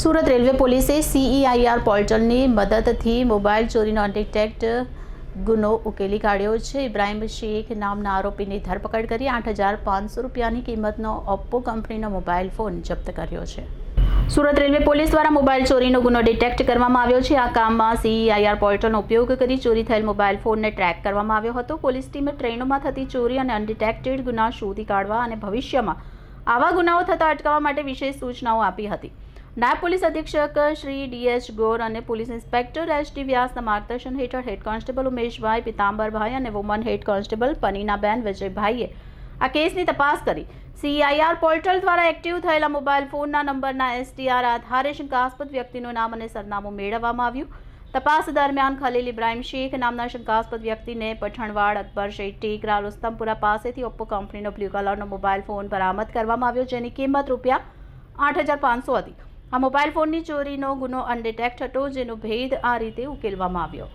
Surat railway પોલીસે CEIR પોર્ટલની મદદથી મોબાઈલ ચોરીનો અનડિટેક્ટ ગુનો ઉકેલી કાઢ્યો છે. ઇબ્રાહિમ શેખ નામના આરોપીની ધરપકડ કરી આઠ હજાર પાંચસો રૂપિયાની કિંમતનો ઓપ્પો કંપનીનો મોબાઈલ ફોન જપ્ત કર્યો છે. સુરત રેલવે પોલીસ દ્વારા મોબાઈલ ચોરીનો ગુનો ડિટેક્ટ કરવામાં આવ્યો છે. આ કામમાં સીઈઆઈઆર પોર્ટલનો ઉપયોગ કરી ચોરી થયેલ મોબાઈલ ફોનને ટ્રેક કરવામાં આવ્યો હતો. પોલીસ ટીમે ટ્રેનોમાં થતી ચોરી અને અનડિટેક્ટેડ ગુના શોધી કાઢવા અને ભવિષ્યમાં આવા ગુનાઓ થતા અટકાવવા માટે વિશેષ સૂચનાઓ આપી હતી. નાયબ પોલીસ અધિક્ષક શ્રી ડીએચ ગોર અને પોલીસ ઇન્સ્પેક્ટર એચ ટી વ્યાસના માર્ગદર્શન હેઠળ હેડ કોન્સ્ટેબલ ઉમેશભાઈ, પિતાંબરભાઈ અને વુમન હેડ કોન્સ્ટેબલ પનીનાબેન વિજયભાઈએ આ કેસની તપાસ કરી. સીઆઈઆર પોર્ટલ દ્વારા એક્ટિવ થયેલા મોબાઈલ ફોનના નંબરના એસટીઆર આધારે શંકાસ્પદ વ્યક્તિનું નામ અને સરનામું મેળવવામાં આવ્યું. તપાસ દરમિયાન ખલીલ ઇબ્રાહીમ શેખ નામના શંકાસ્પદ વ્યક્તિને પઠણવાડ, અકબર શેટ્ટી ગ્રા રુસ્તમપુરા પાસેથી ઓપ્પો કંપનીનો બ્લુ કલરનો મોબાઈલ ફોન બરામદ કરવામાં આવ્યો, જેની કિંમત રૂપિયા આઠ હજાર પાંચસો હતી. આ મોબાઈલ ફોનની ચોરીનો ગુનો અનડિટેક્ટ હતો જેનો ભેદ આ રીતે ઉકેલવામાં આવ્યો.